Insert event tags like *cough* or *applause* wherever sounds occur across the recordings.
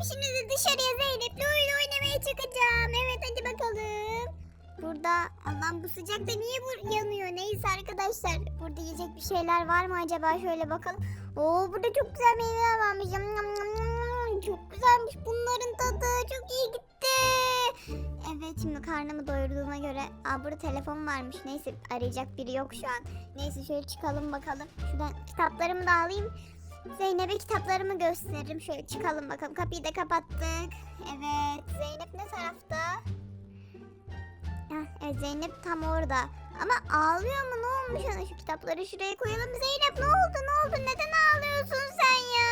Tamam şimdi dışarıya Zeynep'le oyun oynamaya çıkacağım. Evet hadi bakalım. Burada Allah'ım bu sıcakta niye bu yanıyor? Neyse arkadaşlar burada yiyecek bir şeyler var mı acaba? Şöyle bakalım. Oo burada çok güzel meyveler varmış. Çok güzelmiş bunların tadı. Çok iyi gitti. Evet şimdi karnımı doyurduğuma göre. Aa burada telefon varmış. Neyse arayacak biri yok şu an. Neyse şöyle çıkalım bakalım. Şuradan kitaplarımı da alayım. Zeynep'e kitaplarımı gösteririm. Şöyle çıkalım bakalım. Kapıyı da kapattık. Evet. Zeynep ne tarafta? Heh, evet Zeynep tam orada. Ama ağlıyor mu? Ne olmuş ona? Şu kitapları şuraya koyalım. Zeynep ne oldu? Ne oldu? Neden ağlıyorsun sen ya?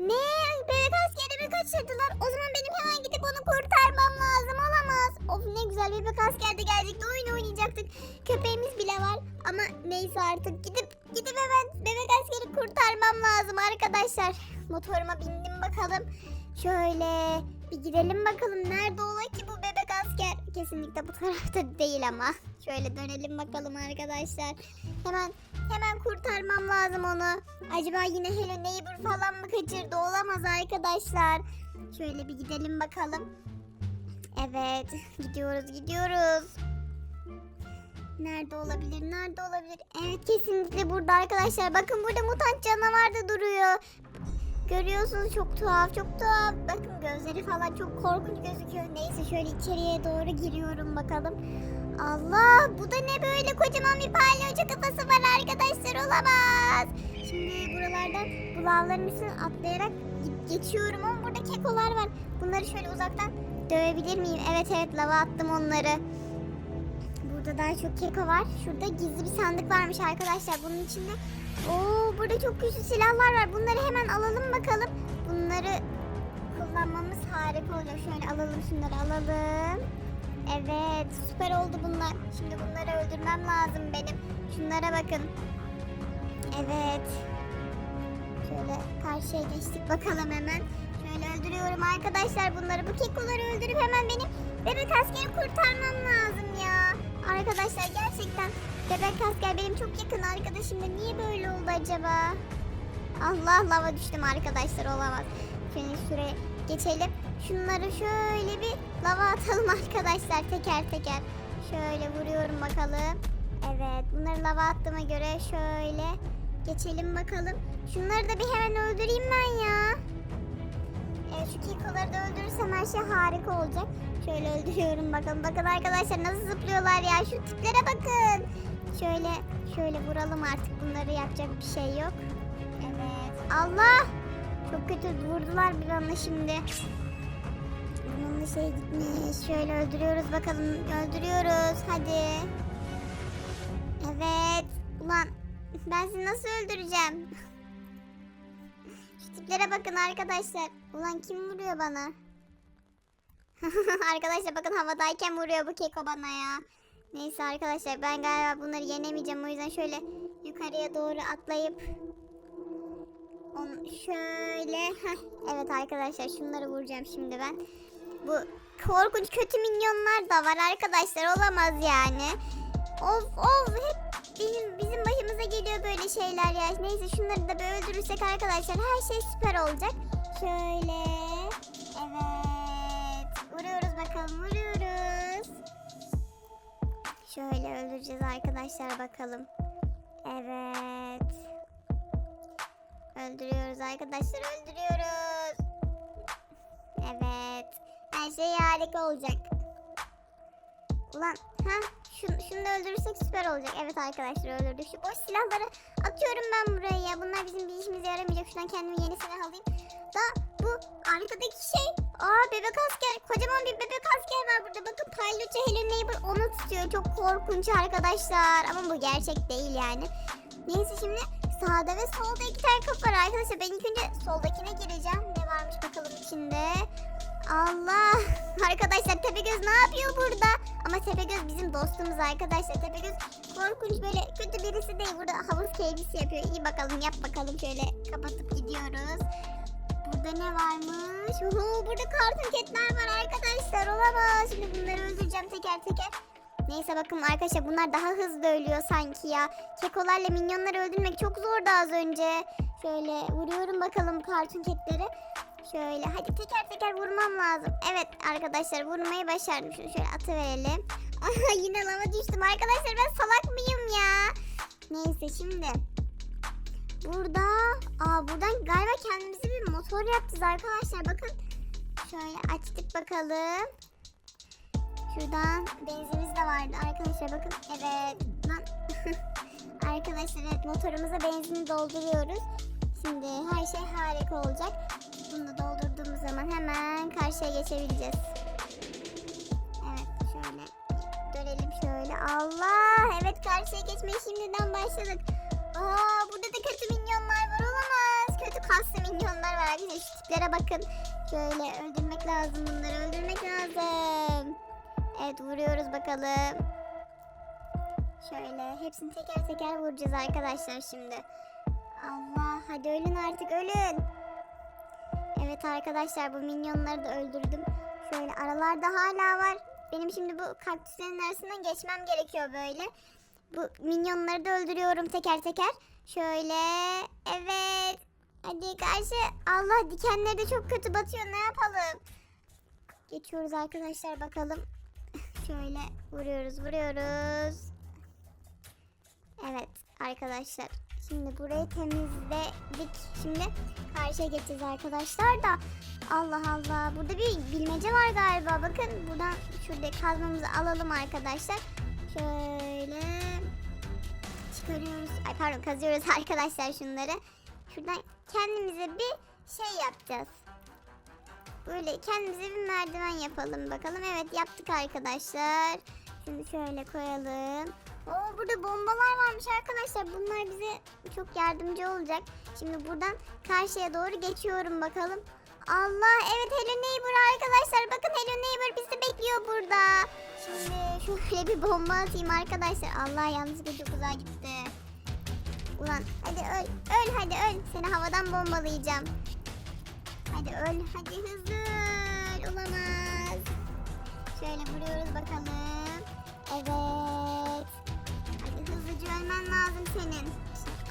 Ne? Bebek askerimi kaçırdılar. O zaman benim hemen gidip onu kurtarmam lazım. Olamaz. Of ne güzel bebek asker de gelecekti. Oyun oynayacaktık. Köpeğimiz bile var. Ama neyse artık gidip arkadaşlar. Motoruma bindim bakalım. Şöyle bir gidelim bakalım. Nerede ola ki bu bebek asker? Kesinlikle bu tarafta değil ama. Şöyle dönelim bakalım arkadaşlar. Hemen hemen kurtarmam lazım onu. Acaba yine Hello Neighbor falan mı kaçırdı? Olamaz arkadaşlar. Şöyle bir gidelim bakalım. Evet, gidiyoruz, gidiyoruz. Nerede olabilir? Nerede olabilir? Evet, kesinlikle burada arkadaşlar. Bakın burada mutant canavar da duruyor. Görüyorsunuz çok tuhaf, çok tuhaf. Bakın gözleri falan çok korkunç gözüküyor. Neyse şöyle içeriye doğru giriyorum bakalım. Allah bu da ne böyle kocaman bir palyaço kafası var arkadaşlar olamaz. Şimdi buralardan bu üstüne atlayarak ge- geçiyorum ama burada kekolar var. Bunları şöyle uzaktan dövebilir miyim? Evet evet lava attım onları. Burada daha çok keko var. Şurada gizli bir sandık varmış arkadaşlar. Bunun içinde Oo burada çok güçlü silahlar var. Bunları hemen alalım bakalım. Bunları kullanmamız harika olacak. Şöyle alalım şunları alalım. Evet süper oldu bunlar. Şimdi bunları öldürmem lazım benim. Şunlara bakın. Evet. Şöyle karşıya geçtik bakalım hemen. Şöyle öldürüyorum arkadaşlar bunları. Bu kekoları öldürüp hemen benim bebek askeri kurtarmam lazım ya. Arkadaşlar gerçekten bebek asker benim çok yakın arkadaşım da niye böyle oldu acaba? Allah lava düştüm arkadaşlar olamaz. Şimdi şuraya geçelim. Şunları şöyle bir lava atalım *laughs* arkadaşlar teker teker. Şöyle vuruyorum bakalım. Evet bunları lava attığıma göre şöyle geçelim bakalım. Şunları da bir hemen öldüreyim ben ya. Evet şu kikoları da öldürürsem her şey harika olacak. Şöyle öldürüyorum bakalım. Bakın arkadaşlar nasıl zıplıyorlar ya. Şu tiplere bakın. Şöyle şöyle vuralım artık. Bunları yapacak bir şey yok. Evet. Allah! Çok kötü vurdular bir anda şimdi. Bunun şey gitmiş. Şöyle öldürüyoruz bakalım. Öldürüyoruz. Hadi. Evet. Ulan ben sizi nasıl öldüreceğim? *laughs* Şu tiplere bakın arkadaşlar. Ulan kim vuruyor bana? *laughs* arkadaşlar bakın havadayken vuruyor bu keko bana ya. Neyse arkadaşlar ben galiba bunları yenemeyeceğim. O yüzden şöyle yukarıya doğru atlayıp onu şöyle evet arkadaşlar şunları vuracağım şimdi ben. Bu korkunç kötü minyonlar da var arkadaşlar olamaz yani. Of of hep benim bizim başımıza geliyor böyle şeyler ya. Neyse şunları da böyle öldürürsek arkadaşlar her şey süper olacak. Şöyle Şöyle öldüreceğiz arkadaşlar bakalım. Evet. Öldürüyoruz arkadaşlar öldürüyoruz. Evet. Her şey harika olacak. Ulan ha şunu, şunu da öldürürsek süper olacak. Evet arkadaşlar öldürdük. Şu boş silahları atıyorum ben buraya. Bunlar bizim bir işimize yaramayacak. Şuradan kendime yeni silah alayım. Da bu arkadaki şey. Aa bebek asker. Kocaman bir bebek asker var burada. Bakın Palyaço Hello Neighbor onu tutuyor. Çok korkunç arkadaşlar. Ama bu gerçek değil yani. Neyse şimdi sağda ve solda iki tane kapı var arkadaşlar. Ben ilk önce soldakine gireceğim. Ne varmış bakalım içinde. Allah! *laughs* Arkadaşlar Tepegöz ne yapıyor burada? Ama Tepegöz bizim dostumuz arkadaşlar. Tepegöz korkunç böyle kötü birisi değil. Burada havuz keyfisi yapıyor. İyi bakalım yap bakalım şöyle kapatıp gidiyoruz. Burada ne varmış? Oho, burada kartun ketler var arkadaşlar. Olamaz. Şimdi bunları öldüreceğim teker teker. Neyse bakın arkadaşlar bunlar daha hızlı ölüyor sanki ya. Kekolarla minyonları öldürmek çok zordu az önce. Şöyle vuruyorum bakalım kartun ketleri. Şöyle hadi teker teker vurmam lazım. Evet arkadaşlar vurmayı başardım. Şunu şöyle atıverelim. *laughs* Yine lava düştüm. Arkadaşlar ben salak mıyım ya? Neyse şimdi. Burada aa buradan galiba kendimize bir motor yapacağız arkadaşlar. Bakın şöyle açtık bakalım. Şuradan benzinimiz de vardı arkadaşlar bakın. Evet. Lan. *laughs* arkadaşlar evet motorumuza benzini dolduruyoruz. Şimdi her şey harika olacak. Bunu da doldurduğumuz zaman hemen karşıya geçebileceğiz. Evet şöyle dönelim şöyle. Allah evet karşıya geçmeye şimdiden başladık. Aa burada da kötü kaslı minyonlar var arkadaşlar. Şu tiplere bakın. Şöyle öldürmek lazım bunları öldürmek lazım. Evet vuruyoruz bakalım. Şöyle hepsini teker teker vuracağız arkadaşlar şimdi. Allah hadi ölün artık ölün. Evet arkadaşlar bu minyonları da öldürdüm. Şöyle aralarda hala var. Benim şimdi bu kaktüslerin arasından geçmem gerekiyor böyle. Bu minyonları da öldürüyorum teker teker. Şöyle evet. Hadi karşı. Allah dikenleri de çok kötü batıyor ne yapalım. Geçiyoruz arkadaşlar bakalım. *laughs* Şöyle vuruyoruz vuruyoruz. Evet arkadaşlar. Şimdi burayı temizledik. Şimdi karşıya geçeceğiz arkadaşlar da. Allah Allah. Burada bir bilmece var galiba. Bakın buradan şurada kazmamızı alalım arkadaşlar. Şöyle çıkarıyoruz. Ay pardon kazıyoruz *laughs* arkadaşlar şunları. Şuradan kendimize bir şey yapacağız. Böyle kendimize bir merdiven yapalım bakalım. Evet yaptık arkadaşlar. Şimdi şöyle koyalım. Oo burada bombalar varmış arkadaşlar. Bunlar bize çok yardımcı olacak. Şimdi buradan karşıya doğru geçiyorum bakalım. Allah evet Hello Neighbor arkadaşlar. Bakın Hello Neighbor bizi bekliyor burada. Şimdi şöyle bir bomba atayım arkadaşlar. Allah yanlışlıkla çok uzağa gitti. Ulan hadi öl. Öl hadi öl. Seni havadan bombalayacağım. Hadi öl. Hadi hızlı öl. Olamaz. Şöyle vuruyoruz bakalım. Evet. Hadi hızlıca ölmen lazım senin.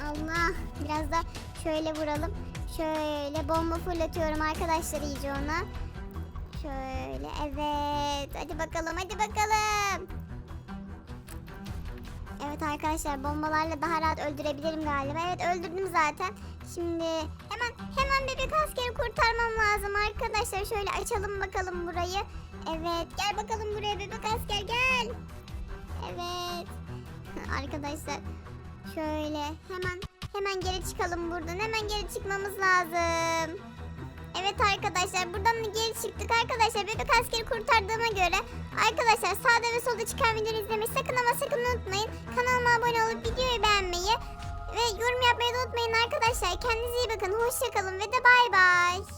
Allah. Biraz da şöyle vuralım. Şöyle bomba fırlatıyorum arkadaşlar iyice ona. Şöyle evet. Hadi bakalım hadi bakalım. Evet arkadaşlar bombalarla daha rahat öldürebilirim galiba. Evet öldürdüm zaten. Şimdi hemen hemen bebek askeri kurtarmam lazım arkadaşlar. Şöyle açalım bakalım burayı. Evet gel bakalım buraya bebek asker gel. Evet. *laughs* Arkadaşlar şöyle hemen hemen geri çıkalım buradan. Hemen geri çıkmamız lazım. Arkadaşlar. Buradan da geri çıktık arkadaşlar. Bebek askeri kurtardığıma göre. Arkadaşlar sağda ve solda çıkan videoyu izlemeyi sakın ama sakın unutmayın. Kanalıma abone olup videoyu beğenmeyi ve yorum yapmayı da unutmayın arkadaşlar. Kendinize iyi bakın. Hoşçakalın ve de bay bay